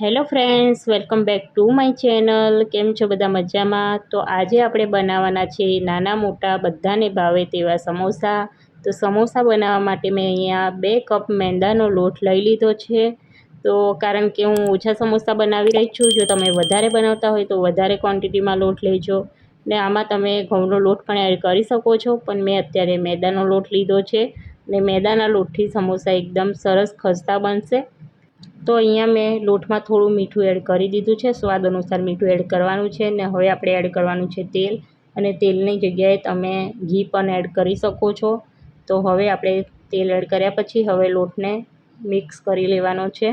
Hello friends, welcome back to my channel. કેમ છો બધા મજામાં? તો આજે આપણે બનાવવાના છે નાના મોટા બધાને ભાવે તેવા સમોસા. તો સમોસા બનાવવા માટે મેં અહીંયા બે કપ મેંદાનો લોટ લઈ લીધો છે. તો કારણ કે હું ઓછા સમોસા બનાવી રહી છું, જો તમે વધારે બનાવતા હોય તો વધારે ક્વોન્ટિટીમાં લોટ લેજો. ને આમાં તમે ઘઉંનો લોટ પણ એડ કરી શકો છો, પણ મેં અત્યારે મેદાનો લોટ લીધો છે. ને મેદાના લોટથી સમોસા એકદમ સરસ ખસ્તા બનશે. તો અહીંયા મેં લોટમાં થોડું મીઠું એડ કરી દીધું છે. સ્વાદ અનુસાર મીઠું એડ કરવાનું છે ને હવે આપણે એડ કરવાનું છે તેલ. અને તેલની જગ્યાએ તમે ઘી પણ એડ કરી શકો છો. તો હવે આપણે તેલ એડ કર્યા પછી હવે લોટને મિક્સ કરી લેવાનો છે.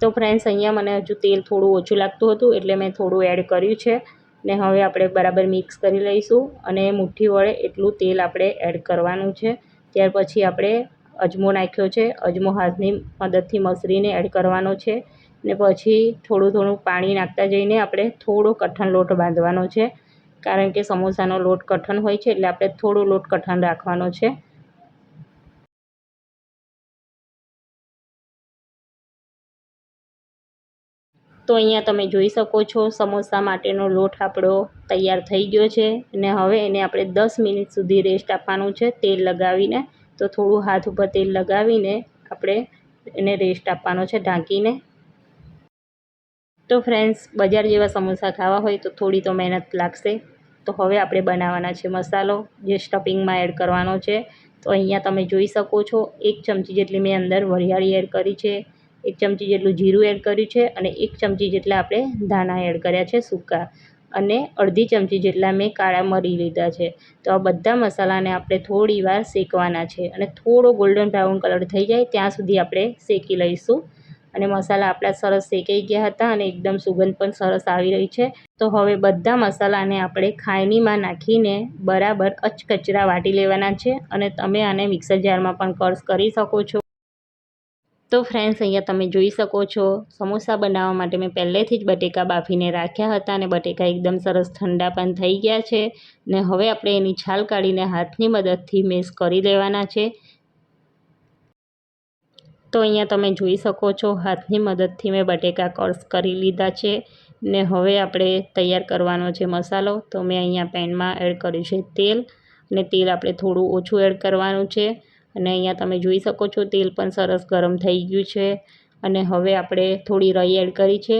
તો ફ્રેન્ડ્સ, અહીંયા મને હજુ તેલ થોડું ઓછું લાગતું હતું એટલે મેં થોડું એડ કર્યું છે. ને હવે આપણે બરાબર મિક્સ કરી લઈશું અને મુઠ્ઠી વડે એટલું તેલ આપણે એડ કરવાનું છે. ત્યાર પછી આપણે અજમો નાખ્યો છે. અજમો હાથની મદદથી મસરીને એડ કરવાનો છે ને પછી થોડું થોડું પાણી નાખતા જઈને આપણે થોડો કઠણ લોટ બાંધવાનો છે. કારણ કે સમોસાનો લોટ કઠણ હોય છે એટલે આપણે થોડો લોટ કઠણ રાખવાનો છે. તો અહીંયા તમે જોઈ શકો છો, સમોસા માટેનો લોટ આપણો તૈયાર થઈ ગયો છે અને હવે એને આપણે દસ મિનિટ સુધી રેસ્ટ આપવાનું છે તેલ લગાવીને. તો થોડું હાથ ઉપર તેલ લગાવીને આપણે એને રેસ્ટ આપવાનો છે ઢાંકીને. તો ફ્રેન્ડ્સ બજાર જેવા સમોસા ખાવા હોય તો થોડી તો મહેનત લાગશે. તો હવે આપણે બનાવવાના છે મસાલો, જે સ્ટફિંગમાં એડ કરવાનો છે. તો અહીંયા તમે જોઈ શકો છો, એક ચમચી જેટલી મેં અંદર વરિયાળી એડ કરી છે. એક ચમચી જેટલું જીરું એડ કર્યું છે અને એક ચમચી જેટલા આપણે ધાણા એડ કર્યા છે સૂકા. અને અડધી ચમચી જેટલા મેં કાળા મરી લીધા છે. તો આ બધા મસાલાને આપણે થોડી વાર શેકવાના છે. અને થોડો ગોલ્ડન બ્રાઉન કલર થઈ જાય ત્યાં સુધી આપણે શેકી લઈશું. અને મસાલા આપણા સરસ શેકાઈ ગયા હતા અને એકદમ સુગંધ પણ સરસ આવી રહી છે. તો હવે બધા મસાલાને આપણે ખાયણીમાં નાખીને બરાબર અચકચરા વાટી લેવાના છે. અને તમે આને મિક્સર જારમાં પણ કર્સ કરી શકો છો. તો ફ્રેન્ડ્સ અહીંયા તમે જોઈ શકો છો, સમોસા બનાવવા માટે મેં પહેલેથી જ બટેકા બાફીને રાખ્યા હતા અને બટેકા એકદમ સરસ ઠંડા પણ થઈ ગયા છે ને હવે આપણે એની છાલ કાઢીને હાથની મદદથી મેસ કરી લેવાના છે. તો અહીંયા તમે જોઈ શકો છો, હાથની મદદથી મેં બટેકા કર્સ કરી લીધા છે ને હવે આપણે તૈયાર કરવાનો છે મસાલો. તો મેં અહીંયા પેનમાં એડ કર્યું છે તેલ ને તેલ આપણે થોડું ઓછું એડ કરવાનું છે. અને અહીંયા તમે જોઈ શકો છો, તેલ પણ સરસ ગરમ થઈ ગયું છે. અને હવે આપણે થોડી રઈ એડ કરી છે.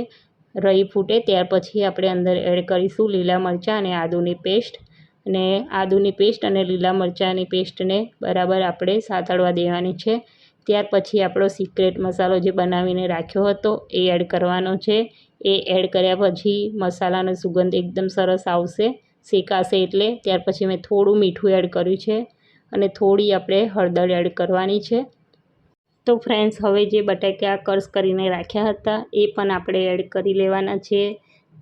રઈ ફૂટે ત્યાર પછી આપણે અંદર એડ કરીશું લીલા મરચાં અને આદુની પેસ્ટ. અને આદુની પેસ્ટ અને લીલા મરચાંની પેસ્ટને બરાબર આપણે સાતળવા દેવાની છે. ત્યાર પછી આપણો સિક્રેટ મસાલો જે બનાવીને રાખ્યો હતો, એ એડ કરવાનો છે. એ એડ કર્યા પછી મસાલાનો સુગંધ એકદમ સરસ આવશે, શેકાશે એટલે. ત્યાર પછી મેં થોડું મીઠું એડ કર્યું છે. અને થોડી આપણે હળદર એડ કરવાની છે. તો ફ્રેન્ડ્સ, હવે જે બટાકા કર્સ કરીને રાખ્યા હતા, એ પણ આપણે એડ કરી લેવાના છે.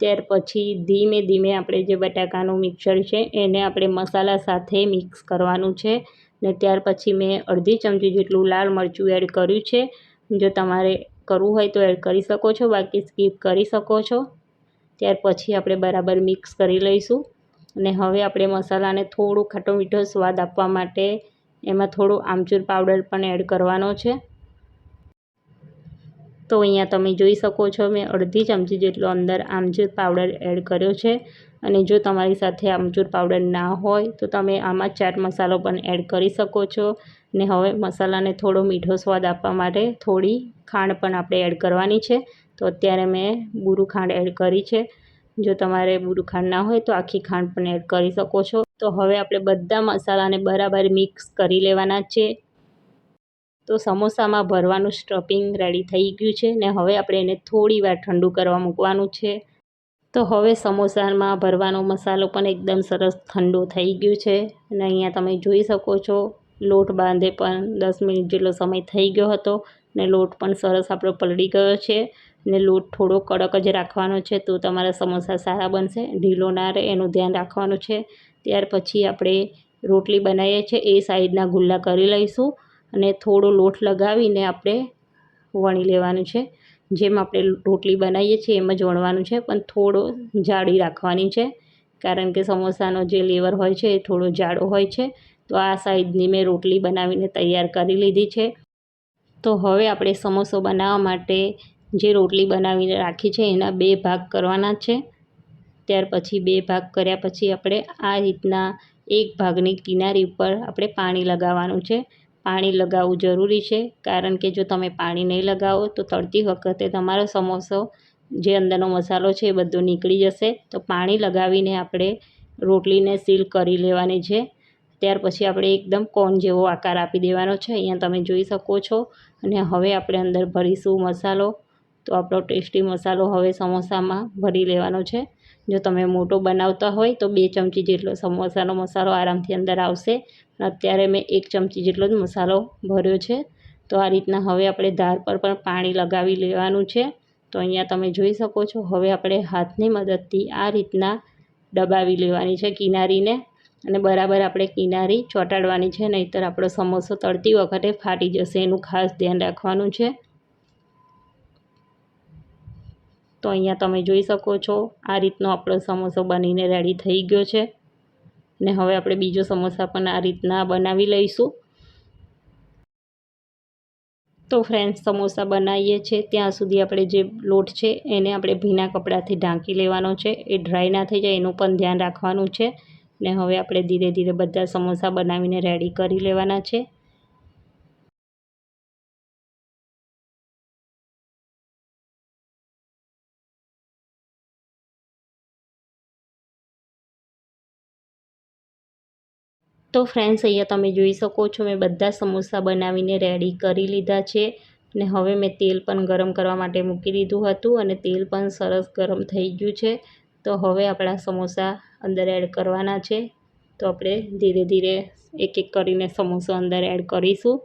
ત્યાર પછી ધીમે ધીમે આપણે જે બટાકાનું મિક્સર છે, એને આપણે મસાલા સાથે મિક્સ કરવાનું છે. ને ત્યાર પછી મેં અડધી ચમચી જેટલું લાલ મરચું એડ કર્યું છે. જો તમારે કરવું હોય તો એડ કરી શકો છો, બાકી સ્કીપ કરી શકો છો. ત્યાર પછી આપણે બરાબર મિક્સ કરી લઈશું. અને હવે આપણે મસાલાને થોડો ખાટો મીઠો સ્વાદ આપવા માટે એમાં થોડું આમચૂર પાવડર પણ એડ કરવાનો છે. તો અહીંયા તમે જોઈ શકો છો, મેં અડધી ચમચી જેટલો અંદર આમચૂર પાવડર એડ કર્યો છે. અને જો તમારી સાથે આમચૂર પાવડર ના હોય, તો તમે આમાં ચાટ મસાલો પણ એડ કરી શકો છો. ને હવે મસાલાને થોડો મીઠો સ્વાદ આપવા માટે થોડી ખાંડ પણ આપણે એડ કરવાની છે. તો અત્યારે મેં બુરું ખાંડ એડ કરી છે. જો તમારે બુરું ખાંડ ના હોય તો આખી ખાંડ પણ એડ કરી શકો છો. તો હવે આપણે બધા મસાલાને બરાબર મિક્સ કરી લેવાના છે. તો સમોસામાં ભરવાનું સ્ટફિંગ રેડી થઈ ગયું છે ને હવે આપણે એને થોડી વાર ઠંડુ કરવા મૂકવાનું છે. તો હવે સમોસામાં ભરવાનો મસાલો પણ એકદમ સરસ ઠંડો થઈ ગયો છે અને અહીંયા તમે જોઈ શકો છો, લોટ બાંધે પણ દસ મિનિટ જેટલો સમય થઈ ગયો હતો ને લોટ પણ સરસ આપણો પલળી ગયો છે. ને લોટ થોડો કડક જ રાખવાનો છે તો તમારા સમોસા સારા બનશે. ઢીલો ના રહે, એનું ધ્યાન રાખવાનું છે. ત્યાર પછી આપણે રોટલી બનાવીએ છીએ, એ સાઈડના ગુલ્લા કરી લઈશું અને થોડો લોટ લગાવીને આપણે વણી લેવાનું છે. જેમ આપણે રોટલી બનાવીએ છીએ એમ જ વણવાનું છે, પણ થોડો જાડી રાખવાની છે. કારણ કે સમોસાનો જે લેવર હોય છે એ થોડો જાડો હોય છે, તો આ સાઈઝની મેં રોટલી બનાવીને તૈયાર કરી લીધી છે. તો હવે આપણે સમોસો બનાવવા માટે જે રોટલી બનાવીને રાખી છે, એના બે ભાગ કરવાના છે. ત્યાર પછી બે ભાગ કર્યા પછી આપણે આ રીતના એક ભાગની કિનારી ઉપર આપણે પાણી લગાવવાનું છે. પાણી લગાવવું જરૂરી છે, કારણ કે જો તમે પાણી નહીં લગાવો તો તળતી વખતે તમારો સમોસો જે અંદરનો મસાલો છે એ બધો નીકળી જશે. તો પાણી લગાવીને આપણે રોટલીને સીલ કરી લેવાની છે. ત્યાર પછી આપણે એકદમ કોન જેવો આકાર આપી દેવાનો છે. અહીંયા તમે જોઈ શકો છો. અને હવે આપણે અંદર ભરીશું મસાલો. તો આપણો ટેસ્ટી મસાલો હવે સમોસામાં ભરી લેવાનો છે. જો તમે મોટો બનાવતા હોય તો બે ચમચી જેટલો સમોસાનો મસાલો આરામથી અંદર આવશે. અત્યારે મેં એક ચમચી જેટલો જ મસાલો ભર્યો છે. તો આ રીતના હવે આપણે ધાર પર પણ પાણી લગાવી લેવાનું છે. તો અહીંયા તમે જોઈ શકો છો, હવે આપણે હાથની મદદથી આ રીતના દબાવી લેવાની છે કિનારીને. અને બરાબર આપણે કિનારી ચોંટાડવાની છે, નહીંતર આપણો સમોસો તળતી વખતે ફાટી જશે, એનું ખાસ ધ્યાન રાખવાનું છે. તો અહીંયા તમે જોઈ શકો છો, આ રીતનો આપણો સમોસો બનીને રેડી થઈ ગયો છે. ને હવે આપણે બીજો સમોસા પણ આ રીતના બનાવી લઈશું. તો ફ્રેન્ડ્સ સમોસા બનાવીએ છીએ. ત્યાં સુધી આપણે જે લોટ છે એને આપણે ભીના કપડાથી ઢાંકી લેવાનો છે. એ ડ્રાય ના થઈ જાય, એનું પણ ધ્યાન રાખવાનું છે. ને હવે આપણે ધીરે ધીરે બધા સમોસા બનાવીને રેડી કરી લેવાના છે. તો ફ્રેન્ડ્સ અહીંયા તમે જોઈ શકો છો, મેં બધા સમોસા બનાવીને રેડી કરી લીધા છે. ને હવે મેં તેલ પણ ગરમ કરવા માટે મૂકી દીધું હતું અને તેલ પણ સરસ ગરમ થઈ ગયું છે. તો હવે આપણા સમોસા અંદર એડ કરવાના છે. તો આપણે ધીરે ધીરે એક એક કરીને સમોસો અંદર એડ કરીશું.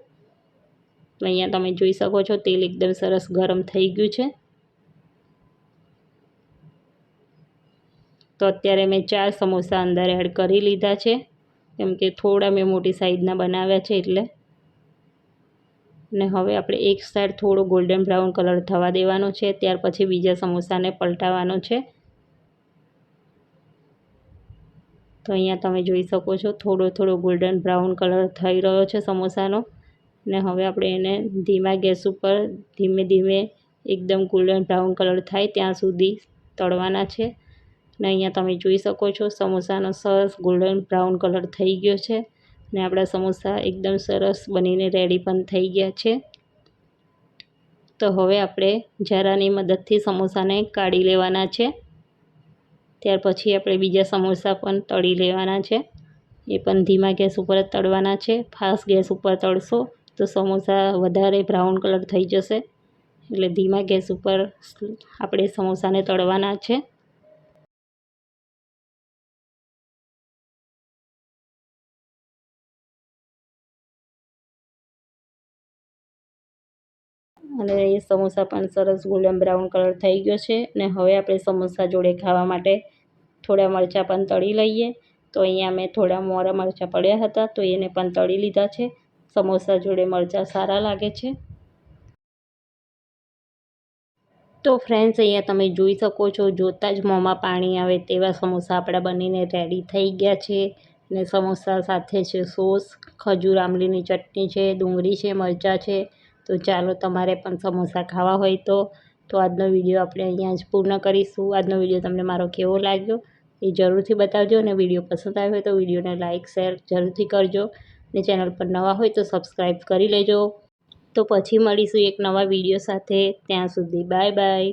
તો અહીંયા તમે જોઈ શકો છો, તેલ એકદમ સરસ ગરમ થઈ ગયું છે. તો અત્યારે મેં ચાર સમોસા અંદર એડ કરી લીધા છે. કેમ કે થોડા મેં મોટી સાઈઝના બનાવ્યા છે એટલે. ને હવે આપણે એક સાઈડ થોડો ગોલ્ડન બ્રાઉન કલર થવા દેવાનો છે, ત્યાર પછી બીજા સમોસાને પલટાવવાનો છે. તો અહીંયા તમે જોઈ શકો છો, થોડો થોડો ગોલ્ડન બ્રાઉન કલર થઈ રહ્યો છે સમોસાનો. ને હવે આપણે એને ધીમા ગેસ ઉપર ધીમે ધીમે એકદમ ગોલ્ડન બ્રાઉન કલર થાય ત્યાં સુધી તળવાના છે. ને અહીંયા તમે જોઈ શકો છો સમોસાનો સરસ ગોલ્ડન બ્રાઉન કલર થઈ ગયો છે ને આપણા સમોસા એકદમ સરસ બનીને રેડી પણ થઈ ગયા છે. તો હવે આપણે જરાની મદદથી સમોસાને કાઢી લેવાના છે. ત્યાર પછી આપણે બીજા સમોસા પણ તળી લેવાના છે. એ પણ ધીમા ગેસ ઉપર જ તળવાના છે. ફાસ્ટ ગેસ ઉપર તળશો તો સમોસા વધારે બ્રાઉન કલર થઈ જશે. એટલે ધીમા ગેસ ઉપર આપણે સમોસાને તળવાના છે. અને એ સમોસા પણ સરસ ગોલ્ડન બ્રાઉન કલર થઈ ગયો છે. ને હવે આપણે સમોસા જોડે ખાવા માટે થોડા મરચાં પણ તળી લઈએ. તો અહીંયા મેં થોડા મોરા મરચાં પડ્યા હતા, તો એને પણ તળી લીધા છે. સમોસા જોડે મરચાં સારા લાગે છે. તો ફ્રેન્ડ્સ અહીંયા તમે જોઈ શકો છો, જોતાં જ મોંમાં પાણી આવે તેવા સમોસા આપણા બનીને રેડી થઈ ગયા છે. ને સમોસા સાથે છે, સોસ, ખજૂર, આંબલીની ચટણી છે, ડુંગળી છે, મરચાં છે તો ચાલો તમારે પણ સમોસા ખાવા હોય તો તો આજનો વીડિયો આપણે અહીંયા જ પૂર્ણ કરીશું. આજનો વીડિયો તમને મારો કેવો લાગ્યો એ જરૂરથી બતાવજો અને વીડિયો પસંદ આવ્યો હોય તો વિડીયોને લાઇક શેર જરૂરથી કરજો ને ચેનલ પર નવા હોય તો સબસ્ક્રાઈબ કરી લેજો. તો પછી મળીશું એક નવા વીડિયો સાથે. ત્યાં સુધી બાય બાય.